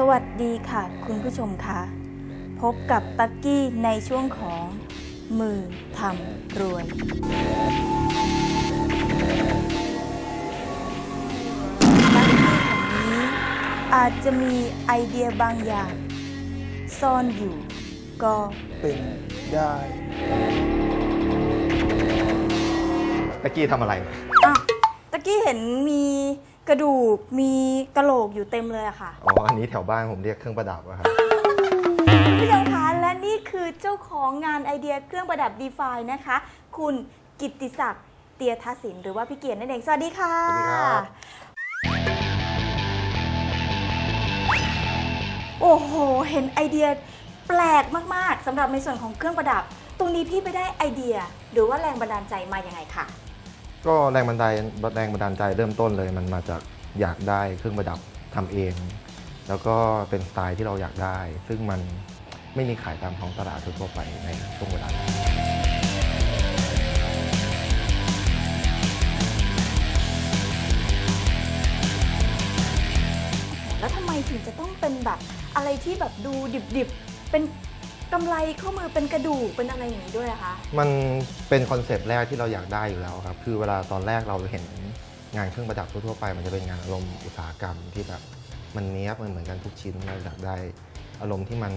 สวัสดีค่ะ คุณผู้ชมคะพบกับตักกี้ในช่วงของมือทำรวย ตักกี้แห่งนี้อาจจะมีไอเดียบางอย่าง ซ่อนอยู่ก็เป็นได้ตะกี้ทำอะไร อะตะกี้เห็นมี กระดูกมีกระโหลกอยู่เต็มเลยอะค่ะ อ๋อ อันนี้แถวบ้านผมเรียกเครื่องประดับอะครับคุณผู้ชมคะและนี่คือเจ้าของงานไอเดียเครื่องประดับดีไฟนะคะ คุณกิตติศักดิ์เตียทศิลป์หรือว่าพี่เกียรตินั่นเองสวัสดีค่ะ สวัสดีครับ โอ้โห เห็นไอเดียแปลกมาก ๆสำหรับในส่วนของเครื่องประดับ ตรงนี้พี่ไปได้ไอเดีย หรือว่าแรงบันดาลใจมาอย่างไงคะ ก็แรงบันดาลแรงบันดาลใจเริ่มต้นเลยมันมาจากอยากได้เครื่องประดับทำเอง แล้วก็เป็นสไตล์ที่เราอยากได้ ซึ่งมันไม่มีขายตามท้องตลาดทั่วไปในช่วงเวลานั้แล้วทำไมถึงจะต้องเป็นแบบอะไรที่แบบดูดิบๆ เป็น กำไรข้อมือเป็นกระดูกเป็นอะไรอย่างนี้ด้วยอะคะ มันเป็นคอนเซปต์แรกที่เราอยากได้อยู่แล้วครับ คือเวลาตอนแรกเราเห็นงานเครื่องประดับทั่วๆไป มันจะเป็นงานอารมณ์อุตสาหกรรมที่แบบมันเนี้ยบมันเหมือนกันทุกชิ้นเราอยากได้อารมณ์ที่มัน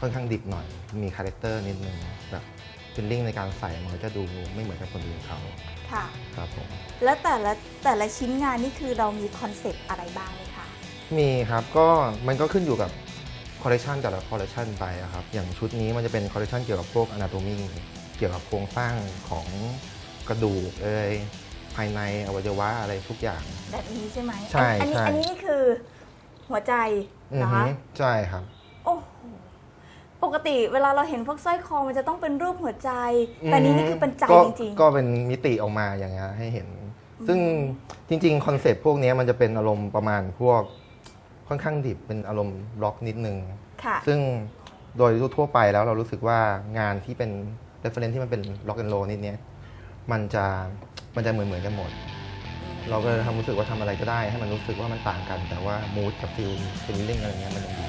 ค่อนข้างดิบหน่อย มีคาแรคเตอร์นิดนึงแบบฟิลลิ่งในการใส่มันก็จะดูไม่เหมือนกับคนอื่นเขาค่ะ ครับผมแล้วแต่ละแต่ละชิ้นงานนี่คือเรามีคอนเซปต์อะไรบ้างไหมคะ มีครับก็มันก็ขึ้นอยู่กับ คอลเลคชันแต่ละคอลเลคชันไปอะครับอย่างชุดนี้มันจะเป็นคอลเลคชันเกี่ยวกับพวกอนาโตมีเกี่ยวกับโครงสร้างของกระดูกเอยภายในอวัยวะอะไรทุกอย่าง แบบนี้ใช่ไหมใช่อันนี้ใช่ อันนี้นี่คือหัวใจอืเหรออฮึคะใช่ครับ โอ้โหปกติเวลาเราเห็นพวกสร้อยคอมันจะต้องเป็นรูปหัวใจ แต่นี่นี่คือเป็นใจก็จริง ก็เป็นมิติออกมาอย่างเงี้ยให้เห็น ซึ่งจริง ๆ คอนเซปต์พวกเนี้ยมันจะเป็นอารมณ์ประมาณพวก ค่อนข้างดิบเป็นอารมณ์ล็อกนิดนึงๆค่ะซึ่งโดยทั่วๆไปแล้วเรารู้สึกว่างานที่เป็น reference ที่มันเป็น rock and roll นิดเนี้ยมันจะมันจะเหมือนเหมือนๆกันหมด เราก็เลยทำรู้สึกว่าทำอะไรก็ได้ ให้มันรู้สึกว่ามันต่างกัน แต่ว่า mood กับ feel feeling อะไรเงี้ยมันยังดี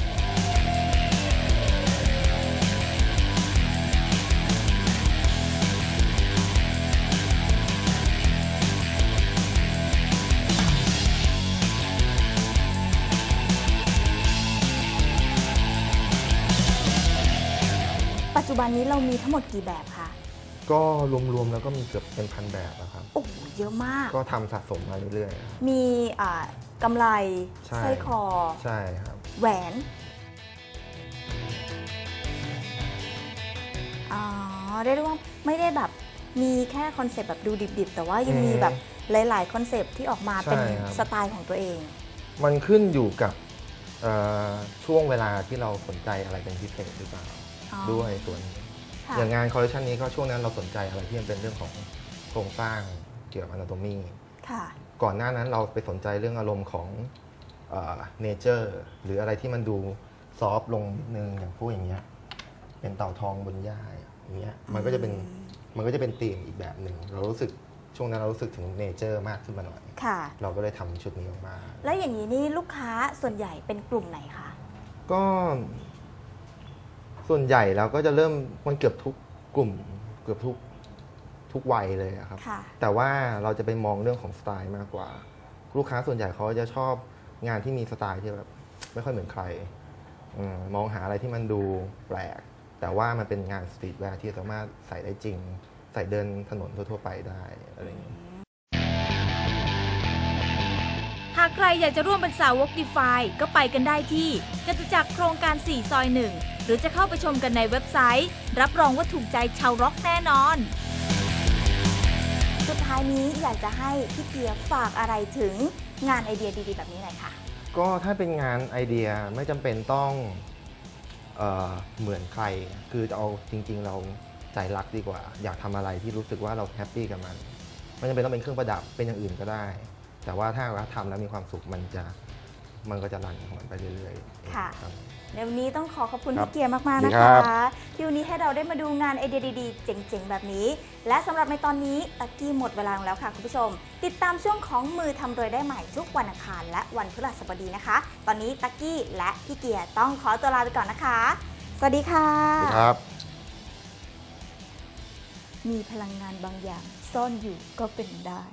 ปัจจุบันนี้เรามีทั้งหมดกี่แบบคะก็รวมๆแล้วก็มีเกือบเป็นพันแบบนะครับ โอ้โหเยอะมาก ก็ทำสะสมมาเรื่อยๆครับ มีอ่ากำไรใช่ สร้อยคอ ใช่ครับ แหวนอ๋อเรียกได้ว่าไม่ได้แบบมีแค่คอนเซปต์แบบดูดิบๆ แต่ว่ายังมีแบบหลาย ๆ คอนเซปต์ที่ออกมาเป็นสไตล์ของตัวเอง มันขึ้นอยู่กับเอ่อช่วงเวลาที่เราสนใจอะไรเป็นพิเศษหรือเปล่าอ๋อ ด้วยส่วนค่ะอย่างงานคอลเลคชันนี้ก็ช่วงนั้นเราสนใจอะไรที่มันเป็นเรื่องของโครงสร้างเกี่ยวกับอนาโตมีค่ะ ก่อนหน้านั้นเราไปสนใจเรื่องอารมณ์ของเนเจอร์หรืออะไรที่มันดูซอฟต์ลงนิดนึงอย่างพวกอย่างเงี้ยเป็นเต่าทองบนหญ้าอย่างเงี้ยมันก็จะเป็นมันก็จะเป็นธีมอีกแบบหนึ่งเรารู้สึกช่วงนั้นเรารู้สึกถึงเนเจอร์มากขึ้นมาหน่อย ค่ะ เราก็เลยทำชุดนี้ออกมา แล้วอย่างนี้นี่ลูกค้าส่วนใหญ่เป็นกลุ่มไหนคะ ก็ ส่วนใหญ่แล้วก็จะเริ่มมันเกือบทุกกลุ่ม เกือบทุกทุกวัยเลยอะครับ ค่ะ แต่ว่าเราจะไปมองเรื่องของสไตล์มากกว่า ลูกค้าส่วนใหญ่เขาจะชอบงานที่มีสไตล์ที่แบบไม่ค่อยเหมือนใครอมมองหาอะไรที่มันดูแปลก แต่ว่ามันเป็นงานสตรีทแวร์ที่สามารถใส่ได้จริง ใส่เดินถนนทั่วๆไปได้อะไรอย่างเงี้ยหากใครอยากจะร่วมเป็นสาวกดีฟาก็ไปกันได้ที่จตุจักรโครงการ 4 ซอย 1 หรือจะเข้าไปชมกันในเว็บไซต์ รับรองว่าถูกใจชาวร็อกแน่นอน สุดท้ายนี้อยากจะให้พี่เกียร์ฝากอะไรถึงงานไอเดียดีๆ แบบนี้หน่อยค่ะ ก็ถ้าเป็นงานไอเดียไม่จำเป็นต้องเออเหมือนใคร คือจะเอาจริง ๆ เราใจรักดีกว่า อยากทำอะไรที่รู้สึกว่าเราแฮปปี้กับมัน ไม่จำเป็นต้องเป็นเครื่องประดับเป็นอย่างอื่นก็ได้ แต่ว่าถ้าเราทำแล้วมีความสุขมันจะมันก็จะรันของมันไปเรื่อยๆค่ะ รับ ในวันนี้ต้องขอขอบคุณครับพี่เกียร์มากๆดีนะครัคะ บ ที่วันนี้ให้เราได้มาดูงานไอเดียดี ๆ เจ๋ง ๆ แบบนี้ และสำหรับในตอนนี้ตะกี้หมดเวลาลงแล้วค่ะ คุณผู้ชม ติดตามช่วงของมือทำรวยได้ใหม่ทุกวันอังคารและวันพฤหัสบดีนะคะ ตอนนี้ตะกี้และพี่เกียร์ต้องขอตัวลาไปก่อนนะคะ สวัสดีค่ะสวัสดีครับ มีพลังงานบางอย่างซ่อนอยู่ก็เป็นได้